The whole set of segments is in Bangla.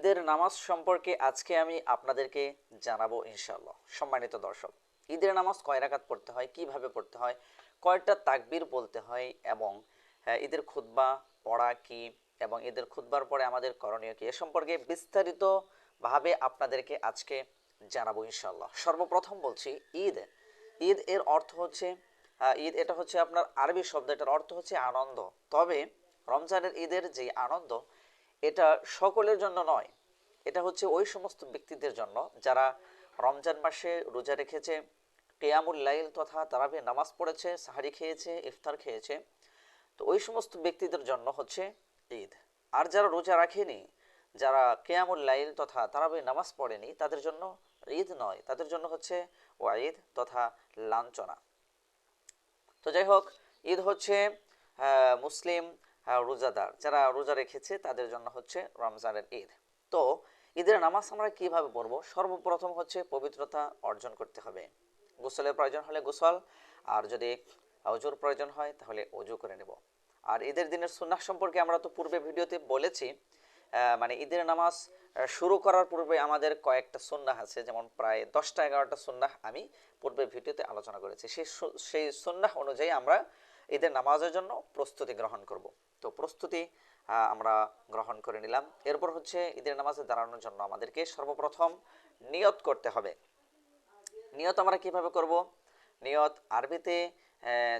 ঈদের নামাজ সম্পর্কে আজকে আমি আপনাদেরকে জানাব ইনশাল্লাহ সম্মানিত দর্শক ঈদের নামাজ কয় রাকাত পড়তে হয় কীভাবে পড়তে হয় কয়টা তাকবির বলতে হয় এবং আহ, ঈদের খুতবা পড়া কি এবং ঈদের খুতবার পরে আমাদের করণীয় কি এ সম্পর্কে বিস্তারিত ভাবে আপনাদেরকে আজকে জানাব ইনশাল্লাহ সর্বপ্রথম বলছি ঈদ। ঈদ এর অর্থ হচ্ছে ঈদ এটা হচ্ছে আপনার আরবি শব্দ এটার অর্থ হচ্ছে আনন্দ। তবে রমজানের ঈদের যে আনন্দ এটা সকলের জন্য নয়। এটা হচ্ছে ওই সমস্ত ব্যক্তিদের জন্য যারা রমজান মাসে রোজা রেখেছে, কেয়ামুল লাইল তথা তারাবি নামাজ পড়েছে, সাহারি খেয়েছে, ইফতার খেয়েছে। তো ওই সমস্ত ব্যক্তিদের জন্য হচ্ছে ঈদ। আর যারা রোজা রাখেনি, যারা কেয়ামুল লাইল তথা তারাবি নামাজ পড়েনি, তাদের জন্য ঈদ নয়। তাদের জন্য হচ্ছে ওয়াঈদ তথা লাঞ্ছনা। তো যাই হোক, ঈদ হচ্ছে মুসলিম রোজাদার, যারা রোজা রেখেছে তাদের জন্য হচ্ছে রমজানের ঈদ। তো ঈদের নামাজ আমরা কীভাবে পড়ব? সর্বপ্রথম হচ্ছে পবিত্রতা অর্জন করতে হবে। গোসলের প্রয়োজন হলে গোসল, আর যদি অজুর প্রয়োজন হয় তাহলে অজু করে নেব। আর ঈদের দিনের সুন্নাহ সম্পর্কে আমরা তো পূর্বে ভিডিওতে বলেছি মানে ঈদের নামাজ শুরু করার পূর্বে আমাদের কয়েকটা সুন্নাহ আছে, যেমন প্রায় দশটা এগারোটা সুন্নাহ আমি পূর্বে ভিডিওতে আলোচনা করেছি। সেই সেই সুন্নাহ অনুযায়ী আমরা ঈদের নামাজের জন্য প্রস্তুতি গ্রহণ করব। তো প্রস্তুতি আমরা গ্রহণ করে নিলাম। এরপর হচ্ছে ঈদের নামাজে দাঁড়ানোর জন্য আমাদেরকে সর্বপ্রথম নিয়ত করতে হবে। নিয়ত আমরা কীভাবে করব? নিয়ত আরবিতে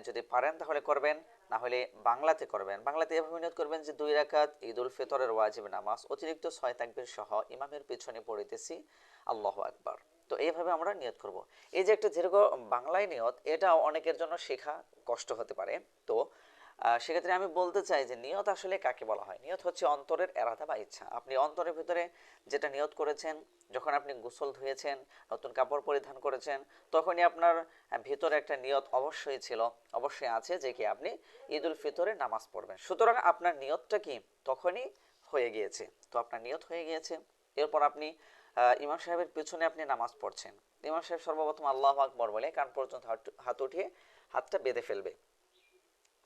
যদি পারেন তাহলে করবেন, না হলে বাংলাতে করবেন। বাংলাতে এভাবে নিয়ত করবেন যে দুই রাকাত ঈদ উল ফিতরের ওয়াজিব নামাজ, অতিরিক্ত ছয় তাকবীর সহ ইমামের পিছনে পড়িতেছি। আল্লাহ আকবার। তো এইভাবে আমরা নিয়ত করব। এই যে একটা দীর্ঘ বাংলায় নিয়ত এটা অনেকের জন্য শেখা কষ্ট হতে পারে। তো সেক্ষেত্রে আমি বলতে চাই যে নিয়ত আসলে কাকে বলা হয়? নিয়ত হচ্ছে অন্তরের এরাদা বা ইচ্ছা। আপনি অন্তরের ভিতরে যেটা নিয়ত করেছেন, যখন আপনি গোসল ধুয়েছেন, নতুন কাপড় পরিধান করেছেন, তখনই আপনার ভিতরে একটা নিয়ত অবশ্যই ছিল, অবশ্যই আছে যে কি আপনি ঈদ উল ফিতরে নামাজ পড়বেন। সুতরাং আপনার নিয়তটা কি? তখনই হয়ে গিয়েছে। তো আপনার নিয়ত হয়ে গিয়েছে। এরপর আপনি ইমাম সাহেবের পিছনে আপনি নামাজ পড়ছেন। ইমাম সাহেব সর্বপ্রথম আল্লাহ আকবর বলে কান পর্যন্ত হাত উঠিয়ে হাতটা বেঁধে ফেলবে।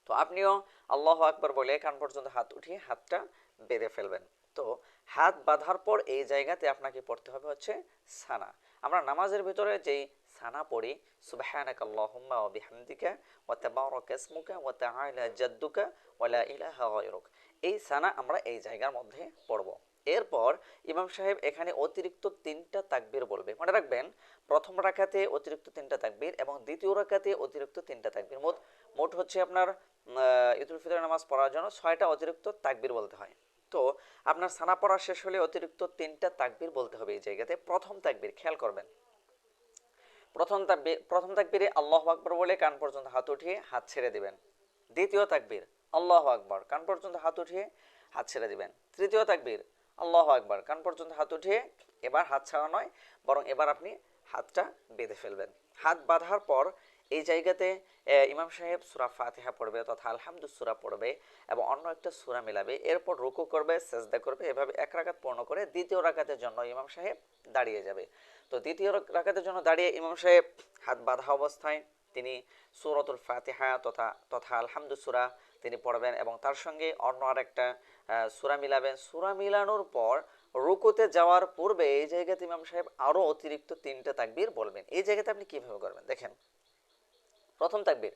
তো আপনিও আল্লাহ আকবর বলে কান পর্যন্ত হাত উঠিয়ে হাতটা বেঁধে ফেলবেন। তো হাত বাঁধার পর এই জায়গাতে আপনাকে পড়তে হবে হচ্ছে সানা। আমরা নামাজের ভিতরে যেই সানা পড়ি সুবহানাক আল্লাহুম্মা ওয়া বিহামদিকা ওয়া তাবারাক ইসমুকা ওয়া তাআলা জাদ্দুকা ওয়া লা ইলাহা গায়রুক। এই সানা আমরা এই জায়গার মধ্যে পড়ব। এরপর ইমাম সাহেব এখানে অতিরিক্ত তিনটা তাকবির বলবে। মনে রাখবেন, প্রথম রাখাতে অতিরিক্ত তিনটা তাকবির এবং দ্বিতীয় রাকাতে অতিরিক্ত তিনটা তাকবির। মোট মোট হচ্ছে আপনার ঈদুল ফিতর নামাজ পড়ার জন্য ছয়টা অতিরিক্ত তাকবির বলতে হয়। তো, আপনার সানা পড়া শেষ হলে অতিরিক্ত তিনটা তাকবির বলতে হবে এই জায়গাতে। প্রথম তাকবির, খেয়াল করবেন। প্রথম তাকবীর প্রথম তাকবীরে আল্লাহ আকবর বলে কান পর্যন্ত হাত উঠিয়ে হাত ছেড়ে দিবেন। দ্বিতীয় তাকবীর, আল্লাহ আকবর, কান পর্যন্ত হাত উঠিয়ে হাত ছেড়ে দিবেন। তৃতীয় তাকবীর আল্লাহ আকবর। কান পর্যন্ত হাত উঠিয়ে এবার হাত ছাড়া নয়, বরং এবার আপনি হাতটা বেঁধে ফেলবেন। হাত বাঁধার পর এই জায়গাতে ইমাম সাহেব সুরা ফাতিহা পড়বে তথা আলহামদু সুরা পড়বে এবং অন্য একটা সুরা মিলাবে। এরপর রুকু করবে, সেজদা করবে, এভাবে এক রাকাত পূর্ণ করে দ্বিতীয় রাকাতের জন্য ইমাম সাহেব দাঁড়িয়ে যাবে। তো দ্বিতীয় রাক- রাকাতের জন্য দাঁড়িয়ে ইমাম সাহেব হাত বাঁধা অবস্থায় তিনি সুরতুল ফাতিহা তথা তথা আলহামদু সুরা তিনি পড়বেন এবং তার সঙ্গে অন্য আরেকটা সুরা মিলাবেন। সুরা মিলানোর পর রুকুতে যাওয়ার পূর্বে এই জায়গাতে ইমাম সাহেব আরও অতিরিক্ত তিনটা তাকবীর বলবেন। এই জায়গাতে আপনি কীভাবে করবেন? দেখেন। প্রথম তাকবীর,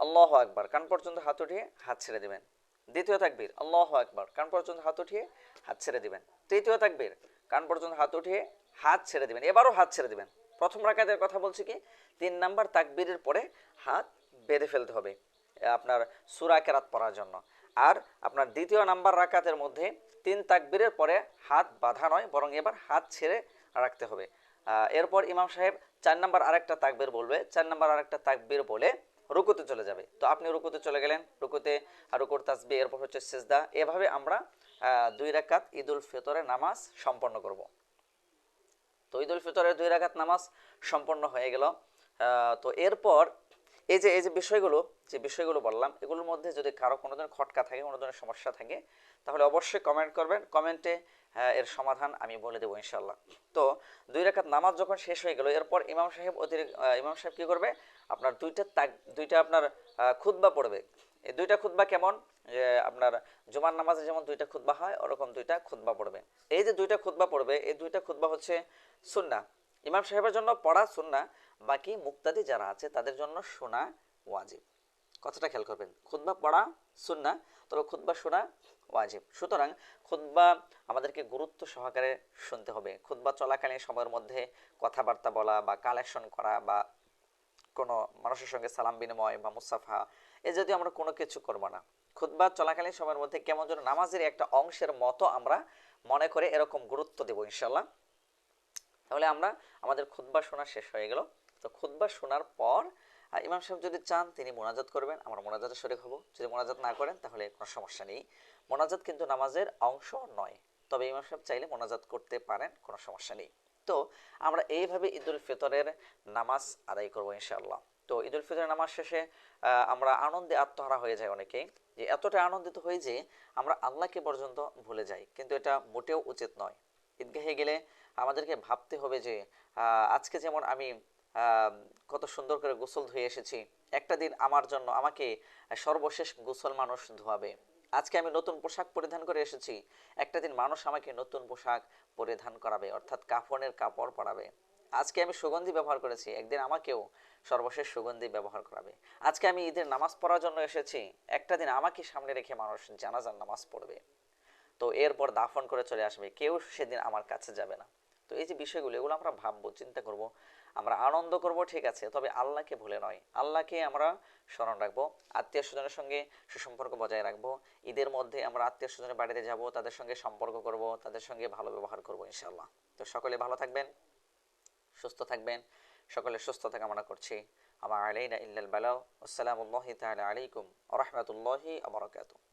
আল্লাহ আকবার, কান পর্যন্ত হাত উঠিয়ে হাত ছেড়ে দিবেন। দ্বিতীয় তাকবীর, আল্লাহ আকবার, কান পর্যন্ত হাত উঠিয়ে হাত ছেড়ে দিবেন। তৃতীয় তাকবীর, কান পর্যন্ত হাত উঠিয়ে হাত ছেড়ে দিবেন। এবারও হাত ছেড়ে দিবেন। প্রথম রাকাতের কথা বলছি কি? তিন নাম্বার তাকবীরের পরে হাত বেঁধে ফেলতে হবে। আপনার সুরা কেরাত পড়ার জন্য। আর আপনার দ্বিতীয় নাম্বার রাকাতের মধ্যে তিন তাকবীরের পরে হাত বাঁধা নয়, বরং এবার হাত ছেড়ে রাখতে হবে। এরপর ইমাম সাহেব চার নাম্বার আরেকটা তাকবীর বলবে। চার নাম্বার আরেকটা তাকবীর বলে রুকুতে চলে যাবে। তো আপনি রুকুতে চলে গেলেন, রুকুতে রুকুর তাসবি এরপর হচ্ছে সেজদা। এভাবে আমরা দুই রাকাত ঈদুল ফিতরের নামাজ সম্পন্ন করব। তো ঈদুল ফিতরের দুই রাকাত নামাজ সম্পন্ন হয়ে গেল। তো এরপর এই যে এই যে বিষয়গুলো যে বিষয়গুলো বললাম, এগুলোর মধ্যে যদি কারও কোনো ধরনের খটকা থাকে কোনো ধরনের সমস্যা থাকে, তাহলে অবশ্যই কমেন্ট করবেন। কমেন্টে এর সমাধান আমি বলে দেবো ইনশাল্লাহ তো দুই রাকাত নামাজ যখন শেষ হয়ে গেল, এরপর ইমাম সাহেব অতিরিক্ত ইমাম সাহেব কী করবে? আপনার দুইটা তাক, দুইটা আপনার খুতবা পড়বে। এই দুইটা খুতবা কেমন? যে আপনার জুমার নামাজে যেমন দুইটা খুতবা হয়, ওরকম দুইটা খুতবা পড়বে। এই যে দুইটা খুতবা পড়বে, এই দুইটা খুতবা হচ্ছে সুন্না ইমাম সাহেবের জন্য পড়া সুন্না বাকি মুক্তাদি যারা আছে, তাদের জন্য শোনা ওয়াজিব। কথাটা খেয়াল করবেন, খুতবা পড়া সুন্না তবে খুতবা শোনা ওয়াজিব। সুতরাং খুতবা আমাদেরকে গুরুত্ব সহকারে শুনতে হবে। খুতবা চলাকালীন সময়ের মধ্যে কথাবার্তা বলা বা কালেকশন করা বা কোনো মানুষের সঙ্গে সালাম বিনিময় বা মুসাফা, এ যদি আমরা কোনো কিছু করব না। খুতবা চলাকালীন সময়ের মধ্যে কেমন যেন নামাজের একটা অংশের মতো আমরা মনে করে এরকম গুরুত্ব দেব ইনশাল্লাহ তাহলে আমরা আমাদের খুতবা শোনা শেষ হয়ে গেল। তো খুতবা শোনার পর ইমাম সাহেব যদি চান, তিনি মোনাজাত করবেন। আমরা মোনাজাতে শরিক হব। যদি মোনাজাত না করেন, তাহলে কোনো সমস্যা নেই। মোনাজাত কিন্তু নামাজের অংশ নয়। তবে ইমাম সাহেব চাইলে মোনাজাত করতে পারেন, কোনো সমস্যা নেই। তো আমরা এইভাবে ঈদুল ফিতরের নামাজ আদায় করব ইনশাআল্লাহ। তো ঈদুল ফিতরের নামাজ শেষে আমরা আনন্দে আত্মহারা হয়ে যাই অনেকেই। যে এতটা আনন্দিত হই যে আমরা আল্লাহকে পর্যন্ত ভুলে যাই। কিন্তু এটা মোটেও উচিত নয়। ঈদগাহে গেলে আমাদেরকে ভাবতে হবে যে আজকে যেমন আমি কত সুন্দর করে গোসল ধুয়ে এসেছি। একটা দিন আমার জন্য আমাকে সর্বশেষ গোসল মানুষ ধোয়াবে। আজকে আমি নতুন পোশাক পরিধান করে এসেছি। একটা দিন মানুষ আমাকে নতুন পোশাক পরিধান করাবে, অর্থাৎ কাফনের কাপড় পরাবে। আজকে আমি সুগন্ধি ব্যবহার করেছি, একদিন আমাকেও সর্বশেষ সুগন্ধি ব্যবহার করাবে। আজকে আমি ঈদের নামাজ পড়ার জন্য এসেছি, একটা দিন আমাকে সামনে রেখে মানুষ জানাজার নামাজ পড়বে। তো এরপর দাফন করে চলে আসবে, কেউ সেদিন আমার কাছে যাবে না। তো এই যে বিষয়গুলো, এগুলো আমরা ভাববো, চিন্তা করব, আমরা আনন্দ করব, ঠিক আছে, তবে আল্লাহকে ভুলে নয়। আল্লাহকে আমরা স্মরণ রাখব, আত্মীয় স্বজনের সঙ্গে সুসম্পর্ক বজায় রাখব, ঈদের মধ্যে আমরা আত্মীয় স্বজনের বাড়িতে যাব, তাদের সঙ্গে সম্পর্ক করব, তাদের সঙ্গে ভালো ব্যবহার করব ইনশাল্লাহ তো সকলে ভালো থাকবেন, সুস্থ থাকবেন, সকলে সুস্থতা কামনা করছি। আমার আলাইনা ইল্লাল বালাও আসসালামু আলাইকুম ওয়া রাহমাতুল্লাহি বারাকাতুহু।